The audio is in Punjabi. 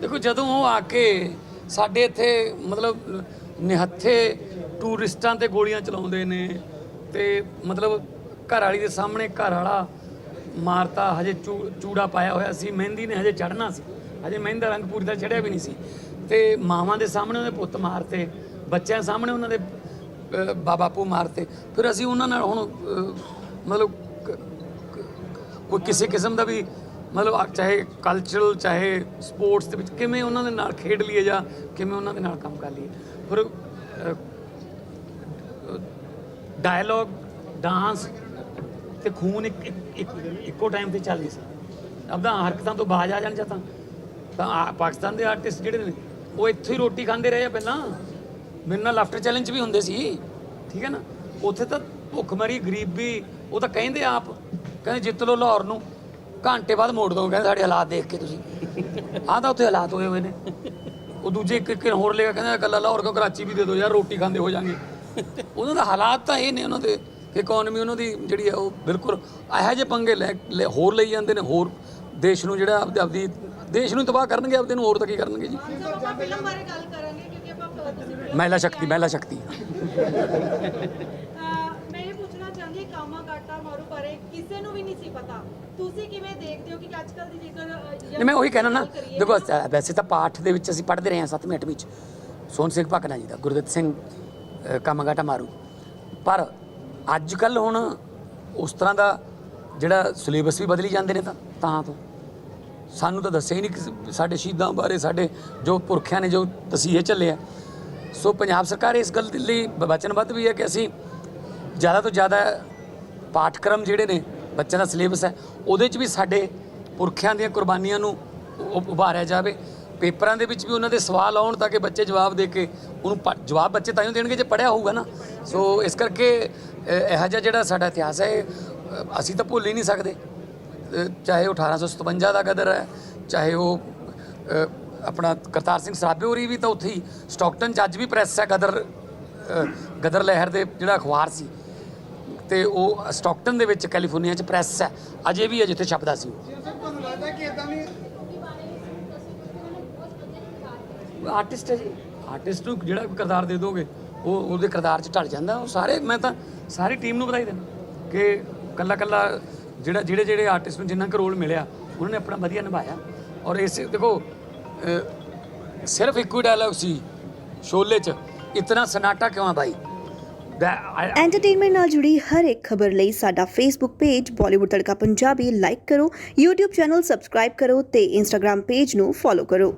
ਦੇਖੋ ਜਦੋਂ ਉਹ ਆ ਕੇ ਸਾਡੇ ਇੱਥੇ ਮਤਲਬ ਨਿਹੱਥੇ ਟੂਰਿਸਟਾਂ ਤੇ ਗੋਲੀਆਂ ਚਲਾਉਂਦੇ ਨੇ ਤੇ ਮਤਲਬ ਘਰ ਵਾਲੀ ਦੇ ਸਾਹਮਣੇ ਘਰ ਵਾਲਾ ਮਾਰਤਾ ਹਜੇ ਚੂ- ਚੂੜਾ ਪਾਇਆ ਹੋਇਆ ਸੀ ਮਹਿੰਦੀ ਨੇ ਹਜੇ ਚੜਨਾ ਸੀ। ਹਜੇ ਮਹਿੰਦੀ ਦਾ ਰੰਗ ਪੂਰੀ ਤਰ੍ਹਾਂ ਚੜਿਆ ਵੀ ਨਹੀਂ ਸੀ। ਤੇ ਮਾਵਾਂ ਦੇ ਸਾਹਮਣੇ ਉਹਦੇ ਪੁੱਤ ਮਾਰਤੇ ਬੱਚਿਆਂ ਸਾਹਮਣੇ ਉਹਨਾਂ ਦੇ ਅਹ, ਬਾਬਾ ਪੂ ਮਾਰਤੇ। ਫਿਰ ਅਸੀਂ ਉਹਨਾਂ ਨਾਲ ਹੁਣ ਮਤਲਬ ਕੋਈ ਕਿਸੇ ਕਿਸਮ ਦਾ ਵੀ ਮਤਲਬ ਆ- ਚਾਹੇ ਕਲਚਰਲ ਚਾਹੇ ਸਪੋਰਟਸ ਦੇ ਵਿੱਚ ਕਿਵੇਂ ਉਹਨਾਂ ਦੇ ਨਾਲ ਖੇਡ ਲਈਏ ਜਾਂ ਕਿਵੇਂ ਉਹਨਾਂ ਦੇ ਨਾਲ ਕੰਮ ਕਰ ਲਈਏ। ਫਿਰ ਡਾਇਲੌਗ ਡਾਂਸ ਤੇ ਖੂਨ ਇੱਕ, ਇੱਕੋ ਟਾਈਮ ਤੇ ਚੱਲ ਰਹੀ ਸੀ ਆਪਦਾ ਹਰਕਤਾਂ ਤੋਂ ਬਾਜ ਆ ਜਾਣ ਜਾਂ ਤਾਂ ਤਾਂ ਆ- ਪਾਕਿਸਤਾਨ ਦੇ ਆਰਟਿਸਟ ਜਿਹੜੇ ਨੇ, ਉਹ ਇੱਥੇ ਹੀ ਰੋਟੀ ਖਾਂਦੇ ਰਹੇ ਆ ਪਹਿਲਾਂ। ਮੇਰੇ ਨਾਲ ਲਾਫਟਰ ਚੈਲੰਜ ਵੀ ਹੁੰਦੇ ਸੀ, ਠੀਕ ਹੈ ਨਾ? ਉੱਥੇ ਤਾਂ ਭੁੱਖਮਰੀ ਗਰੀਬੀ, ਉਹ ਤਾਂ ਕਹਿੰਦੇ ਆਪ, ਕਹਿੰਦੇ ਜਿੱਤ ਲਓ ਲਾਹੌਰ ਨੂੰ। ਘੰਟੇ ਬਾਅਦ ਮੋੜ ਦੋ ਕਹਿੰਦੇ ਸਾਡੇ ਹਾਲਾਤ ਦੇਖ ਕੇ ਤੁਸੀਂ। ਆਹ ਤਾਂ ਉੱਥੇ ਹਾਲਾਤ ਹੋਏ ਹੋਏ ਨੇ। ਉਹ ਦੂਜੇ ਇੱਕ ਇੱਕ ਹੋਰ ਲੇਗਾ ਕਹਿੰਦਾ ਕੱਲਾ ਲਾਹੌਰ ਕੋ ਕਰਾਚੀ ਵੀ ਦੇ ਦਿਓ ਯਾਰ ਰੋਟੀ ਖਾਂਦੇ ਹੋ ਜਾਣਗੇ। ਉਹਨਾਂ ਦਾ ਹਾਲਾਤ ਤਾਂ ਇਹ ਨੇ ਉਹਨਾਂ ਦੇ ਇਕਨੋਮੀ ਉਹਨਾਂ ਦੀ ਜਿਹੜੀ ਆ ਉਹ ਬਿਲਕੁਲ ਇਹੋ ਜਿਹੇ ਪੰਗੇ ਲੈ ਹੋਰ ਲਈ ਜਾਂਦੇ ਨੇ ਹੋਰ ਦੇਸ਼ ਨੂੰ ਜਿਹੜਾ ਆਪਦੀ ਆਪਦੀ ਦੇਸ਼ ਨੂੰ ਤਬਾਹ ਕਰਨਗੇ ਆਪਦੇ ਨੂੰ ਹੋਰ ਤਾਂ ਕੀ ਕਰਨਗੇ ਜੀ? ਸਰ ਆਪਾਂ ਫਿਲਮ ਬਾਰੇ ਗੱਲ ਕਰਾਂਗੇ ਕਿਉਂਕਿ ਆਪਾਂ ਤੁਸੀਂ ਮਹਿਲਾ ਸ਼ਕਤੀ ਮਹਿਲਾ ਸ਼ਕਤੀ। ਮੈਂ ਇਹ ਪੁੱਛਣਾ ਚਾਹੁੰਦੀ ਕਾਮਾ ਕਾਟਾ ਮਾਰੂ ਬਾਰੇ ਕਿਸੇ ਨੂੰ ਵੀ ਨਹੀਂ ਸੀ ਪਤਾ। ਤੁਸੀਂ ਕਿਵੇਂ ਦੇਖਦੇ ਹੋ ਕਿ ਅੱਜ ਕੱਲ ਦੀ ਜੇਕਰ ਨਹੀਂ ਮੈਂ ਉਹੀ ਕਹਿਣਾ ਨਾ ਦੇਖੋ ਵੈਸੇ ਤਾਂ ਪਾਠ ਦੇ ਵਿੱਚ ਅਸੀਂ ਪੜ੍ਹਦੇ ਰਹੇ ਹਾਂ 7ਵੀਂ 8ਵੀਂ ਵਿੱਚ। ਸੋਹਣ ਸਿੰਘ ਭਕਨਾ ਜੀ ਦਾ ਗੁਰਦਿੱਤ ਸਿੰਘ ਕਾਮਾਗਾਟਾ ਮਾਰੂ। ਪਰ ਅੱਜ ਕੱਲ ਹੁਣ ਉਸ ਤਰ੍ਹਾਂ ਦਾ ਜਿਹੜਾ ਸਿਲੇਬਸ ਵੀ ਬਦਲੀ ਜਾਂਦੇ ਨੇ ਤਾਂ ਤਾਂ ਤੋਂ। ਸਾਨੂੰ ਤਾਂ ਦੱਸਿਆ ਹੀ ਨਹੀਂ ਸਾਡੇ ਸ਼ਹੀਦਾਂ ਬਾਰੇ ਸਾਡੇ ਜੋ ਪੁਰਖਿਆਂ ਨੇ ਜੋ ਤਸੀਹੇ ਚੱਲੇ ਆ। ਸੋ ਪੰਜਾਬ ਸਰਕਾਰ ਇਸ ਗੱਲ ਦੇ ਲਈ ਵਚਨਬੱਧ ਵੀ ਹੈ ਕਿ ਅਸੀਂ ਜ਼ਿਆਦਾ ਤੋਂ ਜ਼ਿਆਦਾ ਪਾਠਕ੍ਰਮ ਜਿਹੜੇ ਨੇ ਬੱਚਿਆਂ ਦਾ ਸਿਲੇਬਸ ਹੈ ਉਹਦੇ 'ਚ ਵੀ ਸਾਡੇ ਪੁਰਖਿਆਂ ਦੀਆਂ ਕੁਰਬਾਨੀਆਂ ਨੂੰ ਉਭਾਰਿਆ ਜਾਵੇ। ਪੇਪਰਾਂ ਦੇ ਵਿੱਚ ਵੀ ਉਹਨਾਂ ਦੇ ਸਵਾਲ ਆਉਣ ਤਾਂ ਕਿ ਬੱਚੇ ਜਵਾਬ ਦੇ ਕੇ ਉਹਨੂੰ ਪ- ਜਵਾਬ ਬੱਚੇ ਤਾਂ ਹੀ ਦੇਣਗੇ ਜੇ ਪੜਿਆ ਹੋਊਗਾ ਨਾ। ਸੋ ਇਸ ਕਰਕੇ ਇਹੋ ਜਿਹਾ ਜਿਹੜਾ ਸਾਡਾ ਇਤਿਹਾਸ ਹੈ ਇਹ, ਅਸੀਂ ਤਾਂ ਭੁੱਲ ਹੀ ਨਹੀਂ ਸਕਦੇ। ਚਾਹੇ ਉਹ 1857 ਦਾ ਗਦਰ ਹੈ ਚਾਹੇ ਉਹ ਆਪਣਾ ਕਰਤਾਰ ਸਿੰਘ ਸਰਾਭੇ ਹੋਰੀ ਵੀ ਤਾਂ ਉੱਥੇ ਹੀ ਸਟਾਕਟਨ 'ਚ ਅੱਜ ਵੀ ਪ੍ਰੈਸ ਹੈ ਗਦਰ ਗਦਰ ਲਹਿਰ ਦੇ ਜਿਹੜਾ ਅਖਬਾਰ ਸੀ। ਤੇ ਉਹ ਸਟਾਕਟਨ ਦੇ ਵਿੱਚ ਕੈਲੀਫੋਰਨੀਆ 'ਚ ਪ੍ਰੈਸ ਹੈ। ਅਜੇ ਵੀ ਹੈ ਜਿੱਥੇ ਛਪਦਾ ਸੀ ਤੁਹਾਨੂੰ ਲੱਗਦਾ ਕਿ ਇਦਾਂ ਵੀ ਆਰਟਿਸਟ ਹੈ ਜੀ। ਆਰਟਿਸਟ ਨੂੰ ਜਿਹੜਾ ਵੀ ਕਿਰਦਾਰ ਦੇ ਦੋਗੇ ਉਹ ਉਹਦੇ ਕਿਰਦਾਰ 'ਚ ਢਲ ਜਾਂਦਾ। ਉਹ ਸਾਰੇ ਮੈਂ ਤਾਂ ਸਾਰੀ ਟੀਮ ਨੂੰ ਵਧਾਈ ਦਿੰਦਾ ਕਿ ਕੱਲਾ ਕੱਲਾ ਜਿਹੜਾ ਜਿਹੜੇ ਜਿਹੜੇ ਆਰਟਿਸਟ ਨੂੰ ਜਿੰਨਾ ਕੁ ਰੋਲ ਮਿਲਿਆ ਉਹਨਾਂ ਨੇ ਆਪਣਾ ਵਧੀਆ ਨਿਭਾਇਆ। ਔਰ ਇਸ ਦੇਖੋ ਸਿਰਫ ਇੱਕੋ ਹੀ ਡਾਇਲੌਗ ਸੀ ਸ਼ੋਲੇ 'ਚ ਇਤਨਾ ਸਨਾਟਾ ਕਿਉਂ ਆ ਭਾਈ That I- ਐਂਟਰਟੇਨਮੈਂਟ ਨਾਲ ਜੁੜੀ ਹਰ ਇੱਕ ਖਬਰ ਲਈ ਸਾਡਾ Facebook page Bollywood Tadka Punjabi like ਕਰੋ, YouTube ਚੈਨਲ ਸਬਸਕ੍ਰਾਈਬ ਕਰੋ ਤੇ Instagram ਪੇਜ ਨੂੰ ਫੋਲੋ ਕਰੋ।